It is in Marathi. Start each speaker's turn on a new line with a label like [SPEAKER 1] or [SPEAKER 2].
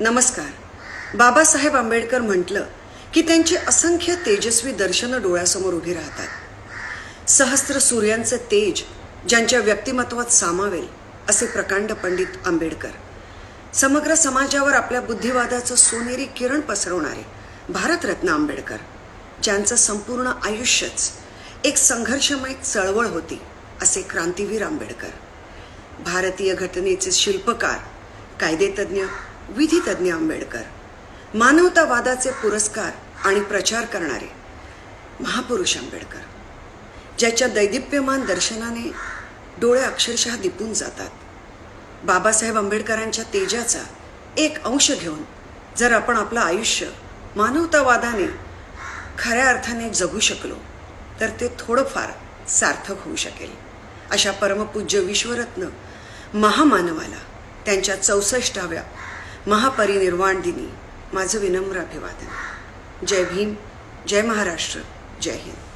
[SPEAKER 1] नमस्कार. बाबासाहेब आंबेडकर म्हटलं की त्यांची असंख्य तेजस्वी दर्शनं डोळ्यासमोर उभी राहतात. सहस्त्र सूर्यांचं तेज ज्यांच्या व्यक्तिमत्वात सामावेल असे प्रकांड पंडित आंबेडकर. समग्र समाजावर आपल्या बुद्धिवादाचं सोनेरी किरण पसरवणारे भारतरत्न आंबेडकर ज्यांचं संपूर्ण आयुष्यच एक संघर्षमय चळवळ होती असे क्रांतीवीर आंबेडकर. भारतीय घटनेचे शिल्पकार कायदेतज्ञ विधितज्ञ आंबेडकर मानवतावादाचे पुरस्कार आणि प्रचार करणारे महापुरुष आंबेडकर ज्याच्या दैदिप्यमान दर्शनाने डोळे अक्षरशः दिपून जातात. बाबासाहेब आंबेडकरांच्या तेजाचा एक अंश घेऊन जर आपण आपलं आयुष्य मानवतावादाने खऱ्या अर्थाने जगू शकलो तर ते थोडंफार सार्थक होऊ शकेल. अशा परमपूज्य विश्वरत्न महामानवाला त्यांच्या चौसष्टाव्या महापरिनिर्वाण दिनी माझं विनम्र अभिवादन. जय भीम जय महाराष्ट्र जय हिंद.